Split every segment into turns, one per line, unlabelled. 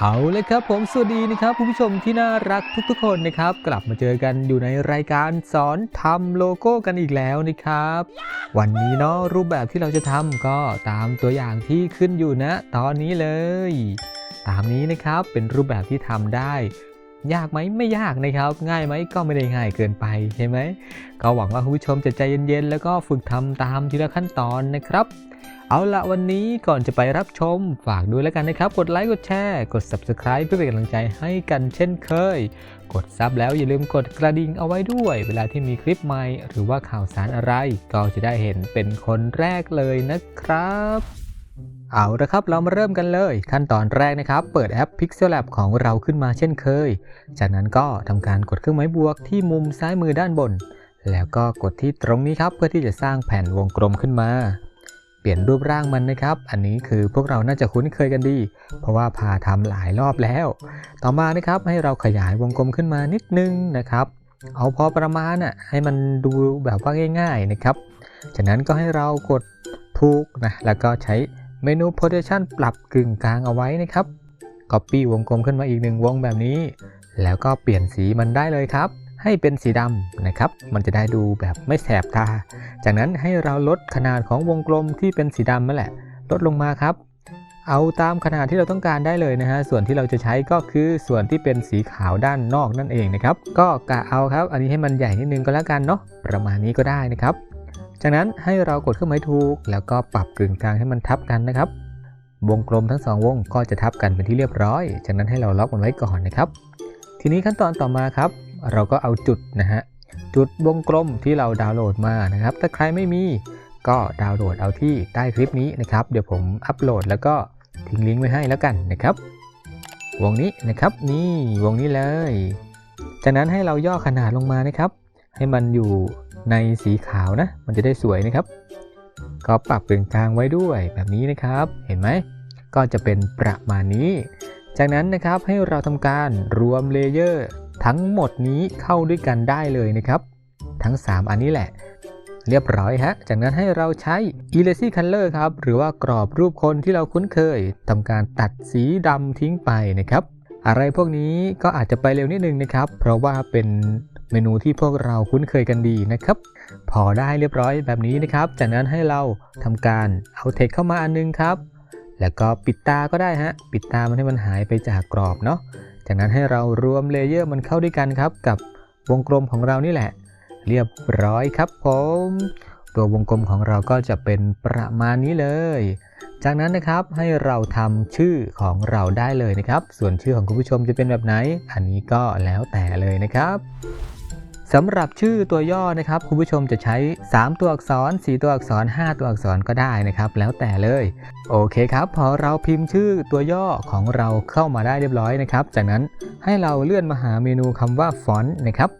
เอาเลยครับผมสวัสดีนะครับคุณผู้ชมที่น่ารักทุกๆ คนนะครับ กลับมาเจอกันอยู่ในรายการสอนทำโลโก้กันอีกแล้วนะครับ วันนี้เนาะรูปแบบที่เราจะทำก็ตามตัวอย่างที่ขึ้นอยู่นะ ตอนนี้เลย ตามนี้นะครับเป็นรูปแบบที่ทำได้ ยากไหมไม่ยากนะครับ ง่ายไหมก็ไม่ได้ง่ายเกินไปใช่ไหมก็หวังว่าคุณผู้ชมจะใจเย็นๆแล้วก็ฝึกทำตามทีละขั้นตอนนะครับ เอาละวันนี้ก่อนจะไปรับชมฝากด้วยแล้วกันนะครับ กดไลค์กดแชร์กด Subscribe เพื่อเป็นกำลังใจให้กันเช่นเคย กดซับแล้วอย่าลืมกดกระดิ่งเอาไว้ด้วย เวลาที่มีคลิปใหม่หรือว่าข่าวสารอะไร ก็จะได้เห็นเป็นคนแรกเลยนะครับ เอาละครับเรามาเริ่มกันเลย ขั้นตอนแรกนะครับ เปิดแอป Pixel Lab ของเราขึ้นมาเช่นเคย จากนั้นก็ทำการกดเครื่องหมายบวกที่มุมซ้ายมือด้านบน แล้วก็กดที่ตรงนี้ครับ เพื่อที่จะสร้างแผ่นวงกลมขึ้นมา เปลี่ยนรูปร่างมันนะครับ อันนี้คือพวกเราน่าจะคุ้นเคยกันดี เพราะว่าพาทำหลายรอบแล้ว ต่อมานะครับให้เราขยายวงกลมขึ้นมานิดนึงนะครับเอาพอประมาณน่ะให้มันดูแบบว่าง่าย ๆนะครับ จากนั้นก็ให้เรากดถูกนะแล้วก็ใช้ เมนู position ปรับกึ่งกลางเอาไว้นะครับ copy วงกลมขึ้นมาอีกหนึ่งวงแบบนี้ แล้วก็เปลี่ยนสีมันได้เลยครับ ให้เป็นสีดำนะครับ มันจะได้ดูแบบไม่แสบตา จากนั้นให้เราลดขนาดของวงกลมที่เป็นสีดำนั่นแหละ ลดลงมาครับ เอาตามขนาดที่เราต้องการได้เลยนะฮะ ส่วนที่เราจะใช้ก็คือส่วนที่เป็นสีขาวด้านนอกนั่นเองนะครับ ก็กะเอาครับ อันนี้ให้มันใหญ่นิดนึงก็แล้วกันเนาะ ประมาณนี้ก็ได้นะครับ จากนั้นให้เรากดเครื่องหมายถูก แล้วก็ปรับกึ่งกลางให้มันทับกันนะครับ วงกลมทั้งสองวงก็จะทับกันเป็นที่เรียบร้อย จากนั้นให้เราล็อกมันไว้ก่อนนะครับ ทีนี้ขั้นตอนต่อมาครับ เราก็เอาจุดนะฮะจุดวงกลมที่เราดาวน์โหลดมานะครับ ถ้าใครไม่มีก็ดาวน์โหลดเอาที่ใต้คลิปนี้นะครับ เดี๋ยวผมอัปโหลดแล้วก็ทิ้งลิงก์ไว้ให้แล้วกันนะครับ วงนี้นะครับนี่วงนี้เลย จากนั้นให้เราย่อขนาดลงมานะครับ ให้มันอยู่ ในสีขาวนะ มันจะได้สวยนะครับ ก็ปรับเป็นกลางไว้ด้วยแบบนี้นะครับ เห็นไหม ก็จะเป็นประมาณนี้ จากนั้นนะครับให้เราทำการรวมเลเยอร์ทั้งหมดนี้เข้าด้วยกันได้เลยนะครับ ทั้ง 3 อันนี้แหละ เรียบร้อยฮะ จากนั้นให้เราใช้ Eraser Color ครับ หรือว่ากรอบรูปคนที่เราคุ้นเคยทำการตัดสีดำทิ้งไปนะครับ อะไรพวกนี้ก็อาจจะไปเร็วนิดนึงนะครับ เพราะว่าเป็น เมนูที่พวกเราคุ้นเคยกันดีนะครับ พอได้เรียบร้อยแบบนี้นะครับ จากนั้นให้เราทำการเอาเทคเข้ามาอันนึงครับ แล้วก็ปิดตาก็ได้ฮะ ปิดตามันให้มันหายไปจากกรอบเนาะ จากนั้นให้เรารวมเลเยอร์มันเข้าด้วยกันครับ กับวงกลมของเรานี่แหละ เรียบร้อยครับผม ตัววงกลมของเราก็จะเป็นประมาณนี้เลย จากนั้นนะครับให้เราทำชื่อของเราได้เลยนะครับ ส่วนชื่อของคุณผู้ชมจะเป็นแบบไหน อันนี้ก็แล้วแต่เลยนะครับ สำหรับชื่อตัวย่อนะครับคุณผู้ชมจะใช้ 3 ตัวอักษร 4 ตัวอักษร 5 ตัวอักษรก็ได้นะครับ แล้วแต่เลย โอเคครับ พอเราพิมพ์ชื่อตัวย่อของเราเข้ามาได้เรียบร้อยนะครับ จากนั้นให้เราเลื่อนมาหาเมนูคำว่าฟอนต์นะครับ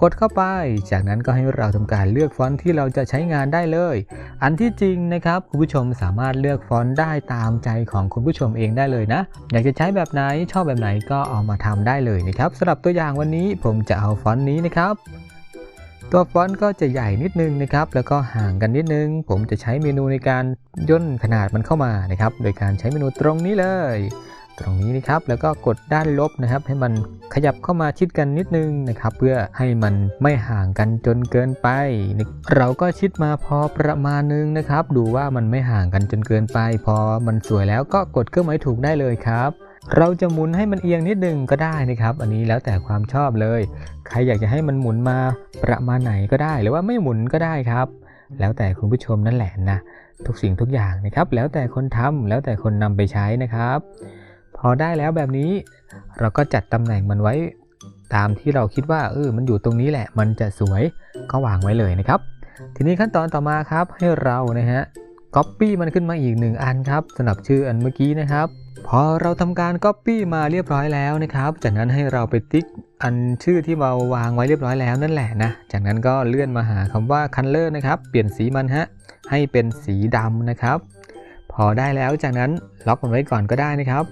กดเข้าไป จากนั้นก็ให้เราทำการเลือกฟอนต์ที่เราจะใช้งานได้เลย อันที่จริงนะครับคุณผู้ชมสามารถเลือกฟอนต์ได้ตามใจของคุณผู้ชมเองได้เลยนะ อยากจะใช้แบบไหนชอบแบบไหนก็เอามาทำได้เลยนะครับสำหรับตัวอย่างวันนี้ผมจะเอาฟอนต์นี้นะครับตัวฟอนต์ก็จะใหญ่นิดนึงนะครับ แล้วก็ห่างกันนิดนึง ผมจะใช้เมนูในการย่นขนาดมันเข้ามานะครับ โดยการใช้เมนูตรงนี้เลย ตรงนี้นะครับแล้วก็กดด้านลบนะครับ ให้มันขยับเข้ามาชิดกันนิดนึงนะครับ เพื่อให้มันไม่ห่างกันจนเกินไป เราก็ชิดมาพอประมาณนึงนะครับ ดูว่ามันไม่ห่างกันจนเกินไป พอมันสวยแล้วก็กดเครื่องหมายถูกได้เลยครับ เราจะหมุนให้มันเอียงนิดนึงก็ได้นะครับ อันนี้แล้วแต่ความชอบเลย ใครอยากจะให้มันหมุนมาประมาณไหนก็ได้ หรือว่าไม่หมุนก็ได้ครับ แล้วแต่คุณผู้ชมนั่นแหละนะทุกสิ่งทุกอย่างนะครับ แล้วแต่คนทำแล้วแต่คนนำไปใช้นะครับ พอได้แล้วแบบนี้เราก็จัดตำแหน่งมันไว้ตามที่เราคิดว่าเออมันอยู่ตรงนี้แหละ มันจะสวยก็วางไว้เลยนะครับ ทีนี้ขั้นตอนต่อมาครับให้เรานะฮะ Copy มันขึ้นมาอีกหนึ่งอันครับสำหรับชื่ออันเมื่อกี้นะครับ พอเราทำการ Copy มาเรียบร้อยแล้วนะครับ จากนั้นให้เราไปติ๊กอันชื่อที่เราวางไว้เรียบร้อยแล้วนั่นแหละนะ จากนั้นก็เลื่อนมาหาคำว่า Color นะครับ เปลี่ยนสีมันฮะให้เป็นสีดำนะครับ พอได้แล้วจากนั้นล็อกมันไว้ก่อนก็ได้นะครับ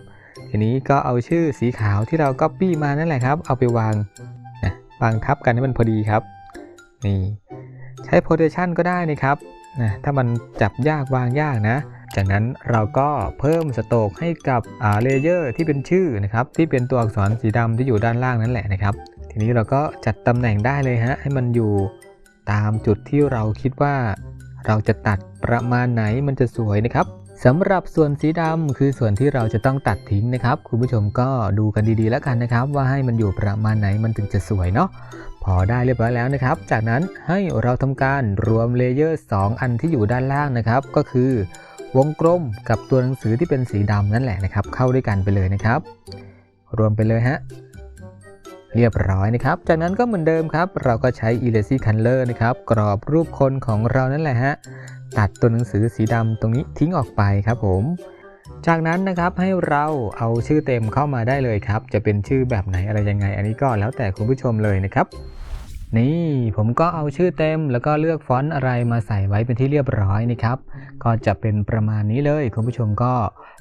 ทีนี้ก็เอาชื่อสีขาวที่เรา Copy มานั่นแหละครับ เอาไปวางนะวางทับกันให้มันพอดีครับ นี่ใช้ position ก็ได้นะครับนะถ้ามันจับยากวางยากนะ จากนั้นเราก็เพิ่มสโตกให้กับอ่าเลเยอร์ที่เป็นชื่อนะครับ ที่เป็นตัวอักษรสีดำที่อยู่ด้านล่างนั่นแหละนะครับ ทีนี้เราก็จัดตำแหน่งได้เลยฮะให้มันอยู่ตามจุดที่เราคิดว่า เราจะตัดประมาณไหนมันจะสวยนะครับ สำหรับส่วนสีดำคือส่วนที่เราจะต้องตัดทิ้งนะครับ คุณผู้ชมก็ดูกันดีๆแล้วกันนะครับ ว่าให้มันอยู่ประมาณไหนมันถึงจะสวยเนาะพอได้เรียบร้อยแล้วนะครับ จากนั้นให้เราทำการรวมเลเยอร์ 2 อันที่อยู่ด้านล่างนะครับ ก็คือ วงกลมกับตัวหนังสือที่เป็นสีดำนั่นแหละนะครับ เข้าด้วยกันไปเลยนะครับ รวมไปเลยฮะเรียบร้อยนะครับ จากนั้นก็เหมือนเดิมครับ เราก็ใช้ Eraser Color นะครับ กรอบรูปคนของเรานั่นแหละฮะ ตัดตัวหนังสือสีดำตรงนี้ทิ้งออกไปครับผม จากนั้นนะครับให้เราเอาชื่อเต็มเข้ามาได้เลยครับ จะเป็นชื่อแบบไหนอะไรยังไง อันนี้ก็แล้วแต่คุณผู้ชมเลยนะครับ นี่ผมก็เอาชื่อเต็มแล้วก็เลือกฟอนต์อะไรมาใส่ไว้เป็นที่เรียบร้อยนะครับ ก็จะเป็นประมาณนี้เลย คุณผู้ชมก็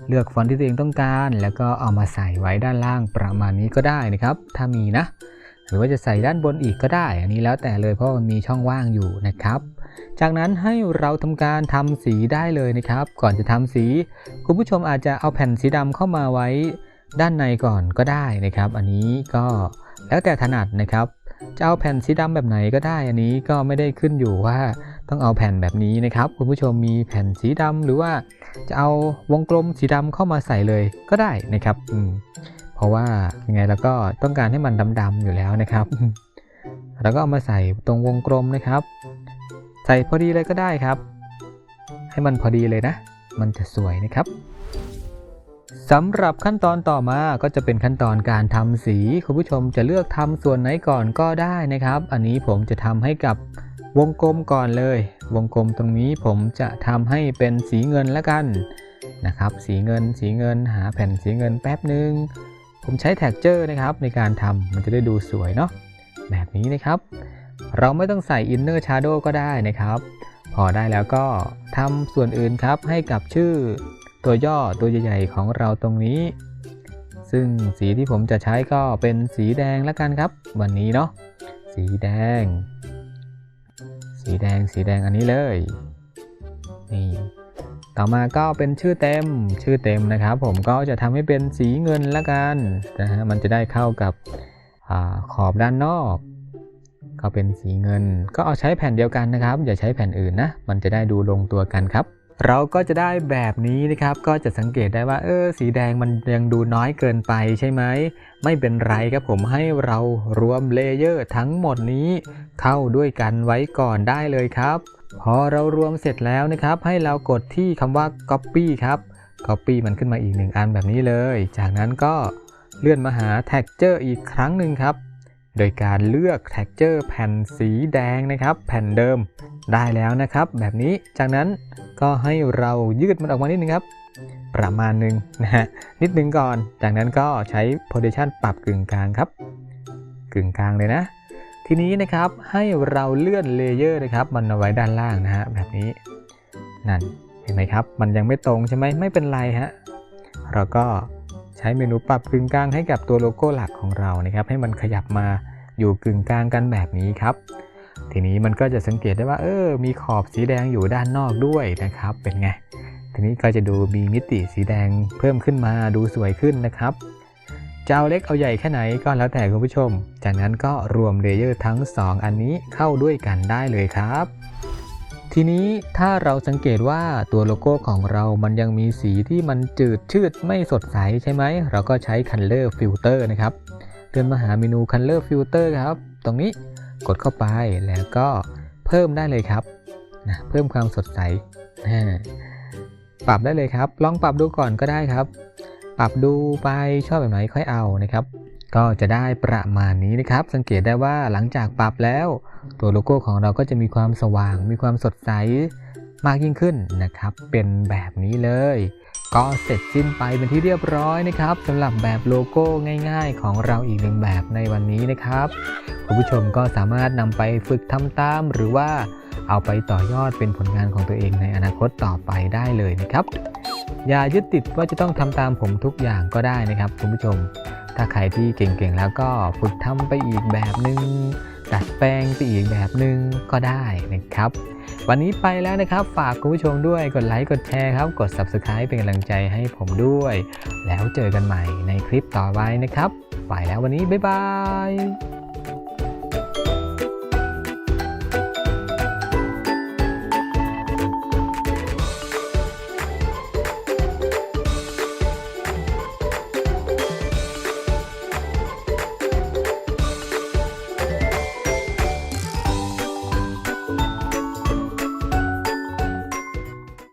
เลือกฟอนต์ที่ตัวเองต้องการ แล้วก็เอามาใส่ไว้ด้านล่างประมาณนี้ก็ได้นะครับ ถ้ามีนะ รือว่าจะใส่ด้านบนอีกก็ได้ อันนี้แล้วแต่เลยเพราะมันมีช่องว่างอยู่นะครับ จากนั้นให้เราทำการทำสีได้เลยนะครับ ก่อนจะทำสี คุณผู้ชมอาจจะเอาแผ่นสีดำเข้ามาไว้ด้านในก่อนก็ได้นะครับ อันนี้ก็แล้วแต่ถนัดนะครับจะเอาแผ่นสีดำแบบไหนก็ได้ อันนี้ก็ไม่ได้ขึ้นอยู่ว่าต้องเอาแผ่นแบบนี้นะครับ คุณผู้ชมมีแผ่นสีดำหรือว่าจะเอาวงกลมสีดำเข้ามาใส่เลยก็ได้นะครับอืม ราะว่ายังไงเราก็ต้องการให้มันดำๆอยู่แล้วนะครับ แล้วก็เอามาใส่ตรงวงกลมนะครับ ใส่พอดีเลยก็ได้ครับ ให้มันพอดีเลยนะ มันจะสวยนะครับสำหรับขั้นตอนต่อมาก็จะเป็นขั้นตอนการทำสีคุณผู้ชมจะเลือกทำส่วนไหนก่อนก็ได้นะครับ อันนี้ผมจะทำให้กับวงกลมก่อนเลย วงกลมตรงนี้ผมจะทำให้เป็นสีเงินแล้วกันนะครับ สีเงินสีเงินหาแผ่นสีเงินแป๊บหนึ่ง ผมใช้แท็กเจอร์นะครับในการทำมันจะได้ดูสวยเนาะแบบนี้นะครับ เราไม่ต้องใส่ Inner Shadow ก็ได้นะครับ พอได้แล้วก็ทำส่วนอื่นครับให้กับชื่อตัวย่อตัวใหญ่ๆของเราตรงนี้ ซึ่งสีที่ผมจะใช้ก็เป็นสีแดงแล้วกันครับ วันนี้เนาะสีแดง สีแดงสีแดงอันนี้เลยนี่ ต่อมาก็เป็นชื่อเต็มชื่อเต็มนะครับ ผมก็จะทำให้เป็นสีเงินล้วกันนะฮะมันจะได้เข้ากับอขอบด้านนอก ก็เป็นสีเงิน ก็เอาใช้แผ่นเดียวกันนะครับ อย่าใช้แผ่นอื่นนะ มันจะได้ดูลงตัวกันครับ เราก็จะได้แบบนี้นะครับ ก็จะสังเกตได้ว่าเออสีแดงมันยังดูน้อยเกินไปใช่ไหมไม่เป็นไรครับผมให้เรารวมเลเยอร์ทั้งหมดนี้เข้าด้วยกันไว้ก่อนได้เลยครับ พอเรารวมเสร็จแล้วนะครับ ให้เรากดที่คำว่า copy ครับ copy มันขึ้นมาอีกหนึ่งอันแบบนี้เลย จากนั้นก็เลื่อนมาหา texture อีกครั้งหนึ่งครับ โดยการเลือก texture แผ่นสีแดงนะครับ แผ่นเดิมได้แล้วนะครับ แบบนี้จากนั้นก็ให้เรายืดมันออกมานิดนึงครับ ประมาณหนึ่งนะฮะนิดนึงก่อน จากนั้นก็ใช้ position ปรับกึ่งกลางครับ กึ่งกลางเลยนะ ทีนี้นะครับให้เราเลื่อนเลเยอร์นะครับ มันเอาไว้ด้านล่างนะฮะแบบนี้นั่นเห็นไหมครับ มันยังไม่ตรงใช่ไหมไม่เป็นไรฮะเราก็ใช้เมนูปรับกึ่งกลางให้กับตัวโลโก้หลักของเรานะครับ ให้มันขยับมาอยู่กึ่งกลางกันแบบนี้ครับ ทีนี้มันก็จะสังเกตได้ว่า เออ มีขอบสีแดงอยู่ด้านนอกด้วยนะครับ เป็นไง ทีนี้ก็จะดูมีมิติสีแดงเพิ่มขึ้นมาดูสวยขึ้นนะครับ จะเอาเล็กเอาใหญ่แค่ไหนก็แล้วแต่คุณผู้ชม จากนั้นก็รวมเลเยอร์ทั้ง 2 อันนี้เข้าด้วยกันได้เลยครับ ทีนี้ถ้าเราสังเกตว่าตัวโลโก้ของเรามันยังมีสีที่มันจืดชืดไม่สดใสใช่ไหม เราก็ใช้ Color Filter นะครับเดินมาหาเมนู Color Filter ครับ ตรงนี้กดเข้าไปแล้วก็เพิ่มได้เลยครับนะเพิ่มความสดใส ปรับได้เลยครับ ลองปรับดูก่อนก็ได้ครับ ปรับดูไปชอบแบบไหนค่อยเอานะครับ ก็จะได้ประมาณนี้นะครับ สังเกตได้ว่าหลังจากปรับแล้ว ตัวโลโก้ของเราก็จะมีความสว่าง มีความสดใสมากยิ่งขึ้นนะครับ เป็นแบบนี้เลย ก็เสร็จสิ้นไปเป็นที่เรียบร้อยนะครับสำหรับแบบโลโก้ง่าย ๆ ของเราอีกหนึ่งแบบในวันนี้นะครับคุณผู้ชมก็สามารถนำไปฝึกทำตาม หรือว่าเอาไปต่อยอดเป็นผลงานของตัวเองในอนาคตต่อไปได้เลยนะครับ อย่ายึดติดว่าจะต้องทำตามผมทุกอย่างก็ได้นะครับ คุณผู้ชม ถ้าใครที่เก่งๆ แล้วก็ฝึกทำไปอีกแบบหนึง่งดัดแปลงไปอีกแบบหนึ่งก็ได้นะครับ วันนี้ไปแล้วนะครับ ฝากคุณผู้ชมด้วยกดไลค์กดแชร์ครับ กด Subscribe เป็นกำลังใจให้ผมด้วย แล้วเจอกันใหม่ในคลิปต่อไปนะครับ ไปแล้ววันนี้ บ๊ายบาย